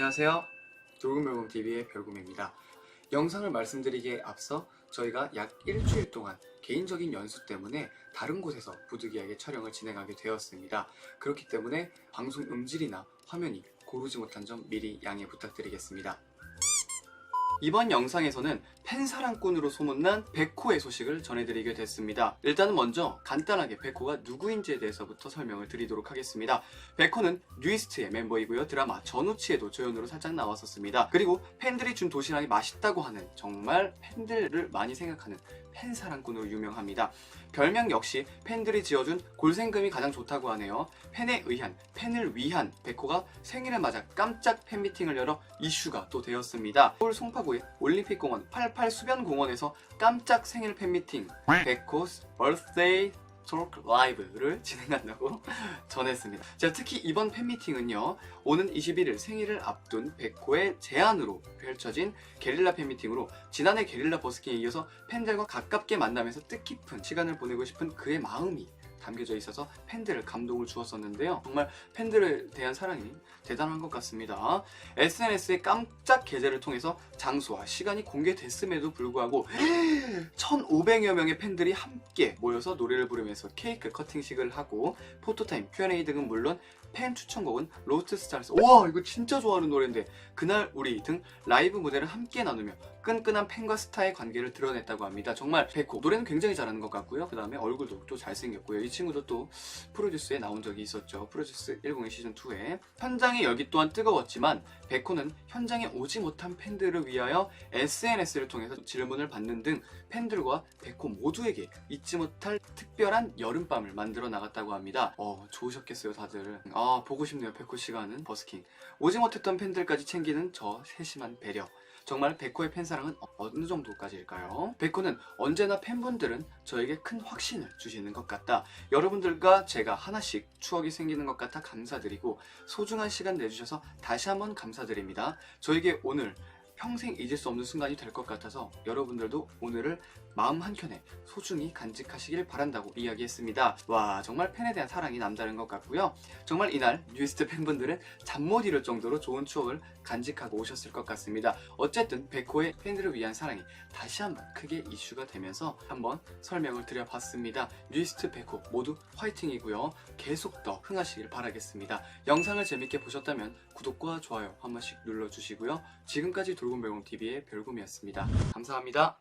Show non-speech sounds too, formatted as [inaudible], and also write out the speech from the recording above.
안녕하세요. 돌곰별곰TV의 별곰입니다. 영상을 말씀드리기에 앞서 저희가 약 일주일 동안 개인적인 연수 때문에 다른 곳에서 부득이하게 촬영을 진행하게 되었습니다. 그렇기 때문에 방송 음질이나 화면이 고르지 못한 점 미리 양해 부탁드리겠습니다. 이번 영상에서는 팬사랑꾼으로 소문난 백호의 소식을 전해드리게 됐습니다. 일단은 먼저 간단하게 백호가 누구인지에 대해서부터 설명을 드리도록 하겠습니다. 백호는 뉴이스트의 멤버이고요. 드라마 전우치에도 조연으로 살짝 나왔었습니다. 그리고 팬들이 준 도시락이 맛있다고 하는 정말 팬들을 많이 생각하는 팬사랑꾼으로 유명합니다. 별명 역시 팬들이 지어준 골생금이 가장 좋다고 하네요. 팬에 의한, 팬을 위한 백호가 생일을 맞아 깜짝 팬미팅을 열어 이슈가 또 되었습니다. 서울 송파구 의 올림픽공원 88 수변공원에서 깜짝 생일 팬미팅 백호's birthday talk live를 진행한다고 [laughs] 전했습니다. 자, 특히 이번 팬미팅은요, 오는 21일 생일을 앞둔 백호의 제안으로 펼쳐진 게릴라 팬미팅으로 지난해 게릴라 버스킹에 이어서 팬들과 가깝게 만나면서 뜻깊은 시간을 보내고 싶은 그의 마음이 담겨져 있어서 팬들을 감동을 주었었는데요. 정말 팬들에 대한 사랑이 대단한 것 같습니다. SNS의 깜짝 게재를 통해서 장소와 시간이 공개됐음에도 불구하고 1,500여 명의 팬들이 함께 모여서 노래를 부르면서 케이크 커팅식을 하고 포토타임, Q&A 등은 물론 팬 추천곡은 로스트 스타일스. 와 이거 진짜 좋아하는 노래인데. 그날 우리 등 라이브 무대를 함께 나누며 끈끈한 팬과 스타의 관계를 드러냈다고 합니다. 정말 백호. 노래는 굉장히 잘하는 것 같고요. 그 다음에 얼굴도 또 잘생겼고요. 이 친구도 또 프로듀스에 나온 적이 있었죠. 프로듀스 101 시즌2에 현장의 열기 또한 뜨거웠지만 백호는 현장에 오지 못한 팬들을 위하여 SNS를 통해서 질문을 받는 등 팬들과 백호 모두에게 잊지 못할 특별한 여름밤을 만들어 나갔다고 합니다. 어, 좋으셨겠어요, 다들. 아, 보고 싶네요, 백호 시간은 버스킹. 오지 못했던 팬들까지 챙기는 저 세심한 배려. 정말 백호의 팬사랑은 어느 정도까지일까요? 백호는 언제나 팬분들은 저에게 큰 확신을 주시는 것 같다. 여러분들과 제가 하나씩 추억이 생기는 것 같아 감사드리고 소중한 시간 내주셔서 다시 한번 감사드립니다. 저에게 오늘 평생 잊을 수 없는 순간이 될 것 같아서 여러분들도 오늘을 마음 한켠에 소중히 간직하시길 바란다고 이야기했습니다. 와 정말 팬에 대한 사랑이 남다른 것 같고요. 정말 이날 뉴이스트 팬분들은 잠 못 이룰 정도로 좋은 추억을 간직하고 오셨을 것 같습니다. 어쨌든 백호의 팬들을 위한 사랑이 다시 한번 크게 이슈가 되면서 한번 설명을 드려봤습니다. 뉴이스트 백호 모두 화이팅이고요. 계속 더 흥하시길 바라겠습니다. 영상을 재밌게 보셨다면 구독과 좋아요 한 번씩 눌러주시고요. 지금까지 돌곰별곰TV의 별곰이었습니다. 감사합니다.